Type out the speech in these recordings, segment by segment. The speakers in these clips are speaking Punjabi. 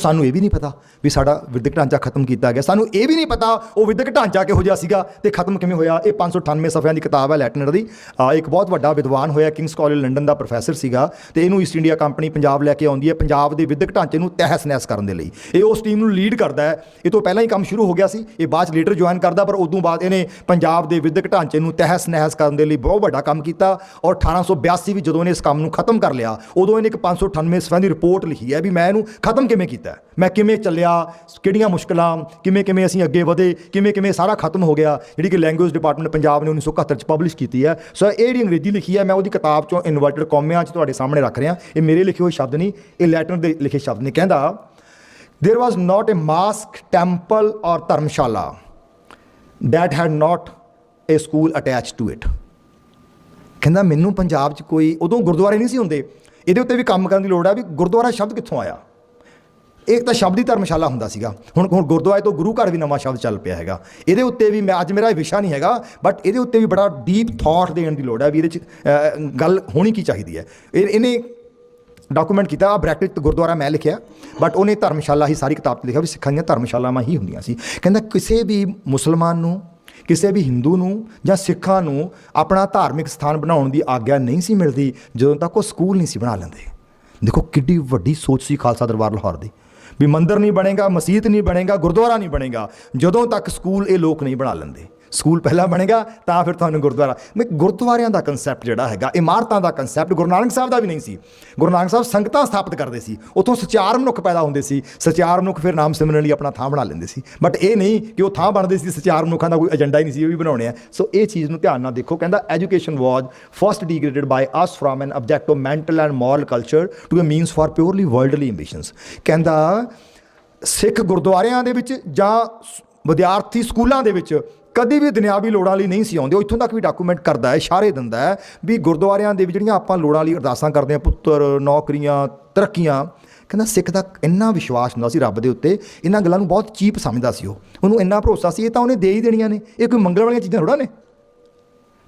ਸਾਨੂੰ ਇਹ ਵੀ ਨਹੀਂ ਪਤਾ ਵੀ ਸਾਡਾ ਵਿਦਿਅਕ ਢਾਂਚਾ ਖਤਮ ਕੀਤਾ ਗਿਆ। ਸਾਨੂੰ ਇਹ ਵੀ ਨਹੀਂ ਪਤਾ ਉਹ ਵਿਦਿਅਕ ਢਾਂਚਾ ਕਿਹੋ ਜਿਹਾ ਸੀਗਾ ਤੇ ਖਤਮ ਕਿਵੇਂ ਹੋਇਆ। ਇਹ 598 ਸਫ਼ਿਆਂ ਦੀ ਕਿਤਾਬ ਹੈ ਲੈਟਨਰ ਦੀ। ਇੱਕ ਬਹੁਤ ਵੱਡਾ ਵਿਦਵਾਨ ਹੋਇਆ, ਕਿੰਗਸ ਕਾਲਜ ਲੰਡਨ ਦਾ ਪ੍ਰੋਫੈਸਰ ਸੀਗਾ ਤੇ ਇਹਨੂੰ ਈਸਟ ਇੰਡੀਆ ਕੰਪਨੀ ਪੰਜਾਬ ਲੈ ਕੇ ਆਉਂਦੀ ਹੈ ਪੰਜਾਬ ਦੇ ਵਿਦਿਅਕ ਢਾਂਚੇ ਨੂੰ ਤਹਿਸ ਨਹਿਸ ਕਰਨ ਦੇ ਲਈ। ਇਹ ਉਸ ਟੀਮ ਨੂੰ ਲੀਡ ਕਰਦਾ ਹੈ। ਇਹ ਤੋਂ ਪਹਿਲਾਂ ਹੀ ਕੰਮ ਸ਼ੁਰੂ ਹੋ ਗਿਆ ਸੀ। ਇਹ ਬਾਅਦ ਚ ਲੀਡਰ ਜੁਆਇਨ ਕਰਦਾ, ਪਰ ਉਦੋਂ ਬਾਅਦ ਇਹਨੇ ਪੰਜਾਬ ਦੇ ਵਿਦਿਅਕ ਢਾਂਚੇ ਨੂੰ ਤਹਿਸ ਨਹਿਸ ਕਰਨ ਦੇ ਲਈ ਬਹੁਤ ਵੱਡਾ ਕੰਮ ਕੀਤਾ ਔਰ 1882 ਵਿੱਚ ਜਦੋਂ ਇਹਨੇ ਇਸ ਕੰਮ ਨੂੰ ਖਤਮ ਕਰ ਲਿਆ, ਉਦੋਂ ਇਹਨੇ ਇੱਕ 598 ਸਫ਼ਿਆਂ ਦੀ ਰਿਪੋਰਟ ਲਿਖੀ ਹੈ ਵੀ ਮੈਂ ਇਹਨੂੰ ਖਤਮ ਕਿਵੇਂ ਕੀਤਾ। ਹੈ, ਮੈਂ ਕਿਵੇਂ ਚੱਲਿਆ ਕਿਹੜੀਆਂ ਮੁਸ਼ਕਲਾਂ ਕਿਵੇਂ ਕਿਵੇਂ ਅਸੀਂ ਅੱਗੇ ਵਧੇ ਕਿਵੇਂ ਕਿਵੇਂ ਸਾਰਾ ਖਤਮ ਹੋ ਗਿਆ ਜਿਹੜੀ ਕਿ ਲੈਂਗੁਏਜ ਡਿਪਾਰਟਮੈਂਟ ਪੰਜਾਬ ਨੇ 1971 ਚ ਪਬਲਿਸ਼ ਕੀਤੀ ਹੈ। ਸੋ ਇਹ ਜਿਹੜੀ ਅੰਗਰੇਜ਼ੀ ਲਿਖੀ ਹੈ ਮੈਂ ਉਹਦੀ ਕਿਤਾਬ ਚੋਂ ਇਨਵਰਟਡ ਕੌਮਿਆਂ ਚ ਤੁਹਾਡੇ ਸਾਹਮਣੇ ਰੱਖ ਰਿਹਾ। ਇਹ ਮੇਰੇ ਲਿਖੇ ਹੋਏ ਸ਼ਬਦ ਨਹੀਂ ਇਹ ਲੈਟਰ ਦੇ ਲਿਖੇ ਸ਼ਬਦ ਨੇ। ਕਹਿੰਦਾ there was not a mosque temple or dharmshala that had not a school attached to it. ਕਹਿੰਦਾ ਮੈਨੂੰ ਪੰਜਾਬ 'ਚ ਕੋਈ ਉਦੋਂ ਗੁਰਦੁਆਰੇ ਨਹੀਂ ਸੀ ਹੁੰਦੇ। ਇਹਦੇ ਉੱਤੇ ਵੀ ਕੰਮ ਕਰਨ ਦੀ ਲੋੜ ਆ ਵੀ ਗੁਰਦੁਆਰਾ ਸ਼ਬਦ ਕਿੱਥੋਂ ਆਇਆ? ਇੱਕ ਤਾਂ ਸ਼ਬਦੀ ਧਰਮਸ਼ਾਲਾ ਹੁੰਦਾ ਸੀਗਾ। ਹੁਣ ਹੁਣ ਗੁਰਦੁਆਰੇ ਤੋਂ ਗੁਰੂ ਘਰ ਵੀ ਨਵਾਂ ਸ਼ਬਦ ਚੱਲ ਪਿਆ ਹੈਗਾ। ਇਹਦੇ ਉੱਤੇ ਵੀ ਮੈਂ ਅੱਜ ਮੇਰਾ ਇਹ ਵਿਸ਼ਾ ਨਹੀਂ ਹੈਗਾ ਬਟ ਇਹਦੇ ਉੱਤੇ ਵੀ ਬੜਾ ਡੀਪ ਥਾਟ ਦੇਣ ਦੀ ਲੋੜ ਹੈ ਵੀ ਇਹਦੇ 'ਚ ਗੱਲ ਹੋਣੀ ਕੀ ਚਾਹੀਦੀ ਹੈ। ਇਹ ਇਹਨੇ ਡਾਕੂਮੈਂਟ ਕੀਤਾ ਆ ਬ੍ਰੈਕਟ ਗੁਰਦੁਆਰਾ ਮੈਂ ਲਿਖਿਆ ਬਟ ਉਹਨੇ ਧਰਮਸ਼ਾਲਾ ਹੀ ਸਾਰੀ ਕਿਤਾਬ 'ਚ ਲਿਖਿਆ ਵੀ ਸਿੱਖਾਂ ਦੀਆਂ ਧਰਮਸ਼ਾਲਾਵਾਂ ਹੀ ਹੁੰਦੀਆਂ ਸੀ। ਕਹਿੰਦਾ ਕਿਸੇ ਵੀ ਮੁਸਲਮਾਨ ਨੂੰ, ਕਿਸੇ ਵੀ ਹਿੰਦੂ ਨੂੰ ਜਾਂ ਸਿੱਖਾਂ ਨੂੰ ਆਪਣਾ ਧਾਰਮਿਕ ਸਥਾਨ ਬਣਾਉਣ ਦੀ ਆਗਿਆ ਨਹੀਂ ਸੀ ਮਿਲਦੀ, ਜਦੋਂ ਤੱਕ ਉਹ ਸਕੂਲ ਨਹੀਂ ਸੀ ਬਣਾ ਲੈਂਦੇ। ਦੇਖੋ ਕਿੱਡੀ ਵੱਡੀ ਸੋਚ ਸੀ ਖਾਲਸਾ ਦਰਬਾਰ ਲਾਹੌਰ ਦੀ। ਵੀ ਮੰਦਿਰ ਨਹੀਂ ਬਣੇਗਾ, ਮਸਜਿਦ ਨਹੀਂ ਬਣੇਗਾ, ਗੁਰਦੁਆਰਾ ਨਹੀਂ ਬਣੇਗਾ। ਜਦੋਂ ਤੱਕ ਸਕੂਲ ਇਹ ਲੋਕ ਨਹੀਂ ਬਣਾ ਲੈਂਦੇ। ਸਕੂਲ ਪਹਿਲਾਂ ਬਣੇਗਾ, ਤਾਂ ਫਿਰ ਤੁਹਾਨੂੰ ਗੁਰਦੁਆਰਾ। ਮੈਂ ਗੁਰਦੁਆਰਿਆਂ ਦਾ ਕਨਸੈਪਟ ਜਿਹੜਾ ਹੈਗਾ, ਇਮਾਰਤਾਂ ਦਾ ਕਨਸੈਪਟ ਗੁਰੂ ਨਾਨਕ ਸਾਹਿਬ ਦਾ ਵੀ ਨਹੀਂ ਸੀ। ਗੁਰੂ ਨਾਨਕ ਸਾਹਿਬ ਸੰਗਤਾਂ ਸਥਾਪਿਤ ਕਰਦੇ ਸੀ। ਉੱਥੋਂ ਸਚਾਰ ਮਨੁੱਖ ਪੈਦਾ ਹੁੰਦੇ ਸੀ। ਸਚਾਰ ਮਨੁੱਖ ਫਿਰ ਨਾਮ ਸਿਮਰਨ ਲਈ ਆਪਣਾ ਥਾਂ ਬਣਾ ਲੈਂਦੇ ਸੀ। ਬਟ ਇਹ ਨਹੀਂ ਕਿ ਉਹ ਥਾਂ ਬਣਦੇ ਸੀ, ਸਚਾਰ ਮਨੁੱਖਾਂ ਦਾ ਕੋਈ ਏਜੰਡਾ ਹੀ ਨਹੀਂ ਸੀ, ਉਹ ਵੀ ਬਣਾਉਣੇ ਆ। ਸੋ ਇਹ ਚੀਜ਼ ਨੂੰ ਧਿਆਨ ਨਾਲ ਦੇਖੋ, ਕਹਿੰਦਾ education was first degraded by us from an object of mental and moral culture to a means for purely worldly ambitions ਕਹਿੰਦਾ ਸਿੱਖ ਗੁਰਦੁਆਰਿਆਂ ਦੇ ਵਿੱਚ ਜਾਂ ਵਿਦਿਆਰਥੀ ਸਕੂਲਾਂ ਦੇ ਵਿੱਚ ਕਦੀ ਵੀ ਦੁਨਿਆਵੀ ਲੋੜਾਂ ਲਈ ਨਹੀਂ ਸੀ ਆਉਂਦੇ, ਉਹ ਇੱਥੋਂ ਤੱਕ ਵੀ ਡਾਕੂਮੈਂਟ ਕਰਦਾ ਹੈ, ਇਸ਼ਾਰੇ ਦਿੰਦਾ ਹੈ ਵੀ ਗੁਰਦੁਆਰਿਆਂ ਦੇ ਵਿੱਚ ਜਿਹੜੀਆਂ ਆਪਾਂ ਲੋੜਾਂ ਲਈ ਅਰਦਾਸਾਂ ਕਰਦੇ ਹਾਂ, ਪੁੱਤਰ, ਨੌਕਰੀਆਂ, ਤਰੱਕੀਆਂ, ਕਹਿੰਦਾ ਸਿੱਖ ਦਾ ਇੰਨਾ ਵਿਸ਼ਵਾਸ ਹੁੰਦਾ ਸੀ ਰੱਬ ਦੇ ਉੱਤੇ, ਇਹਨਾਂ ਗੱਲਾਂ ਨੂੰ ਬਹੁਤ ਚੀਪ ਸਮਝਦਾ ਸੀ ਉਹ, ਉਹਨੂੰ ਇੰਨਾ ਭਰੋਸਾ ਸੀ, ਇਹ ਤਾਂ ਉਹਨੇ ਦੇ ਹੀ ਦੇਣੀਆਂ ਨੇ, ਇਹ ਕੋਈ ਮੰਗਲ ਵਾਲੀਆਂ ਚੀਜ਼ਾਂ ਥੋੜਾ ਨੇ।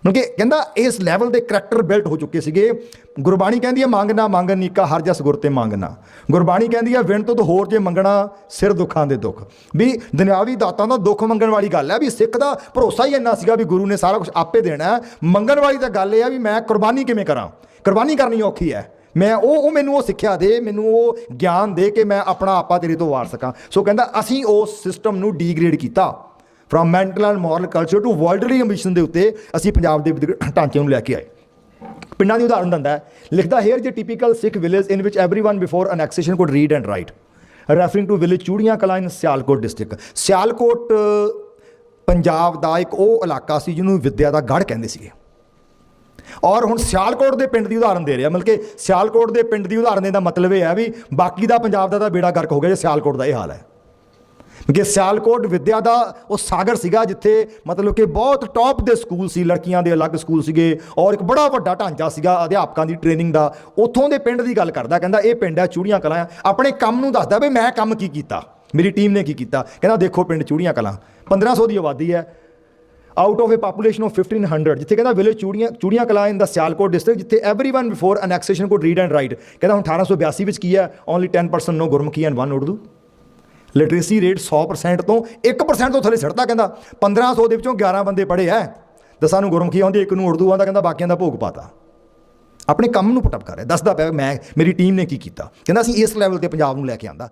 ਕਿਉਂਕਿ ਕਹਿੰਦਾ ਇਸ ਲੈਵਲ ਦੇ ਕਰੈਕਟਰ ਬਿਲਟ ਹੋ ਚੁੱਕੇ ਸੀਗੇ। ਗੁਰਬਾਣੀ ਕਹਿੰਦੀ ਹੈ, ਮੰਗਣਾ ਮੰਗਨ ਨੀਕਾ, ਹਰ ਜਸ ਗੁਰ ਤੇ ਮੰਗਣਾ। ਗੁਰਬਾਣੀ ਕਹਿੰਦੀ ਹੈ, ਵਿਣ ਤੋਂ ਹੋਰ ਜੇ ਮੰਗਣਾ, ਸਿਰ ਦੁੱਖਾਂ ਦੇ ਦੁੱਖ। ਵੀ ਦੁਨਿਆਵੀ ਦਾਤਾਂ ਦਾ ਦੁੱਖ ਮੰਗਣ ਵਾਲੀ ਗੱਲ ਹੈ, ਵੀ ਸਿੱਖ ਦਾ ਭਰੋਸਾ ਹੀ ਇੰਨਾ ਸੀਗਾ ਵੀ ਗੁਰੂ ਨੇ ਸਾਰਾ ਕੁਝ ਆਪੇ ਦੇਣਾ ਮੰਗਣ ਵਾਲੀ ਤਾਂ ਗੱਲ ਇਹ ਆ ਵੀ ਮੈਂ ਕੁਰਬਾਨੀ ਕਿਵੇਂ ਕਰਾਂ? ਕੁਰਬਾਨੀ ਕਰਨੀ ਔਖੀ ਹੈ। ਮੈਂ ਉਹ ਉਹ ਮੈਨੂੰ ਉਹ ਸਿੱਖਿਆ ਦੇ, ਮੈਨੂੰ ਉਹ ਗਿਆਨ ਦੇ ਕਿ ਮੈਂ ਆਪਣਾ ਆਪਾ ਤੇਰੇ ਤੋਂ ਵਾਰ ਸਕਾਂ। ਸੋ ਕਹਿੰਦਾ, ਅਸੀਂ ਉਸ ਸਿਸਟਮ ਨੂੰ ਡੀਗ੍ਰੇਡ ਕੀਤਾ। from mental and moral culture to worldly ambition ਦੇ ਉੱਤੇ ਅਸੀਂ ਪੰਜਾਬ ਦੇ ਵਿਦਿਅਕ ਢਾਂਚੇ ਨੂੰ ਲੈ ਕੇ ਆਏ ਪਿੰਡਾਂ ਦੀ ਉਦਾਹਰਨ ਦਿੰਦਾ ਹੈ ਲਿਖਦਾ ਹੇਅਰ ਜੇ typical Sikh village in which everyone before annexation could read and write referring to village Churian Kalan in Sialkot district Sialkot ਅ, ਪੰਜਾਬ ਦਾ ਇੱਕ ਉਹ ਇਲਾਕਾ ਸੀ ਜਿਹਨੂੰ ਵਿਦਿਆ ਦਾ ਗੜ੍ਹ ਕਹਿੰਦੇ ਸੀਗੇ ਔਰ ਹੁਣ ਸਿਆਲਕੋਟ ਦੇ ਪਿੰਡ ਦੀ ਉਦਾਹਰਨ ਦੇ ਰਿਹਾ ਮਤਲਬ ਕਿ ਸਿਆਲਕੋਟ ਦੇ ਪਿੰਡ ਦੀ ਉਦਾਹਰਨ ਦੇਣ ਦਾ ਮਤਲਬ ਇਹ ਹੈ ਵੀ ਬਾਕੀ ਦਾ ਪੰਜਾਬ ਦਾ ਤਾਂ ਬੇੜਾ ਗਰਕ ਹੋ ਗਿਆ ਜੇ ਸਿਆਲਕੋਟ ਦਾ ਇਹ ਹਾਲ ਹੈ ਕਿ ਸਿਆਲਕੋਟ ਵਿਦਿਆ ਦਾ ਉਹ ਸਾਗਰ ਸੀਗਾ ਜਿੱਥੇ ਮਤਲਬ ਕਿ ਬਹੁਤ ਟੌਪ ਦੇ ਸਕੂਲ ਸੀ ਲੜਕੀਆਂ ਦੇ ਅਲੱਗ ਸਕੂਲ ਸੀਗੇ ਔਰ ਇੱਕ ਬੜਾ ਵੱਡਾ ਢਾਂਚਾ ਸੀਗਾ ਅਧਿਆਪਕਾਂ ਦੀ ਟ੍ਰੇਨਿੰਗ ਦਾ ਉੱਥੋਂ ਦੇ ਪਿੰਡ ਦੀ ਗੱਲ ਕਰਦਾ ਕਹਿੰਦਾ ਇਹ ਪਿੰਡ ਹੈ ਚੂੜੀਆਂ ਕਲਾਂ ਆਪਣੇ ਕੰਮ ਨੂੰ ਦੱਸਦਾ ਵੀ ਮੈਂ ਕੰਮ ਕੀ ਕੀਤਾ ਮੇਰੀ ਟੀਮ ਨੇ ਕੀ ਕੀਤਾ ਕਹਿੰਦਾ ਦੇਖੋ ਪਿੰਡ ਚੂੜੀਆਂ ਕਲਾਂ 1500 ਦੀ ਆਬਾਦੀ ਹੈ out of a population of 1500 ਜਿੱਥੇ ਕਹਿੰਦਾ ਵਿਲੇਜ ਚੂੜੀਆਂ ਚੂੜੀਆਂ ਕਲਾਂ ਇਨ ਦਾ ਸਿਆਲਕੋਟ ਡਿਸਟ੍ਰਿਕਟ ਜਿੱਥੇ everyone before annexation could read and write ਕਹਿੰਦਾ ਹੁਣ 1882 ਵਿੱਚ ਕੀ ਹੈ only 10% no Gurmukhi and 1 Urdu literacy rate 100% ਤੋਂ 1% ਤੋਂ ਥੱਲੇ ਛੱਡਤਾ ਕਹਿੰਦਾ। 1500 ਦੇ ਵਿੱਚੋਂ 11 ਬੰਦੇ ਪੜ੍ਹੇ ਐ। ਦਸਾਂ ਨੂੰ ਗੁਰਮੁਖੀ ਆਉਂਦੀ, ਇੱਕ ਨੂੰ ਉਰਦੂ ਆਉਂਦਾ, ਕਹਿੰਦਾ ਬਾਕੀਆਂ ਦਾ ਭੋਗ ਪਾਤਾ। ਆਪਣੇ ਕੰਮ ਨੂੰ ਪਟਪ ਕਰ ਰਿਹਾ ਦੱਸਦਾ ਪਿਆ ਮੈਂ, ਮੇਰੀ ਟੀਮ ਨੇ ਕੀ ਕੀਤਾ। ਕਹਿੰਦਾ ਅਸੀਂ ਇਸ ਲੈਵਲ ਤੇ ਪੰਜਾਬ ਨੂੰ ਲੈ ਕੇ ਆਂਦਾ।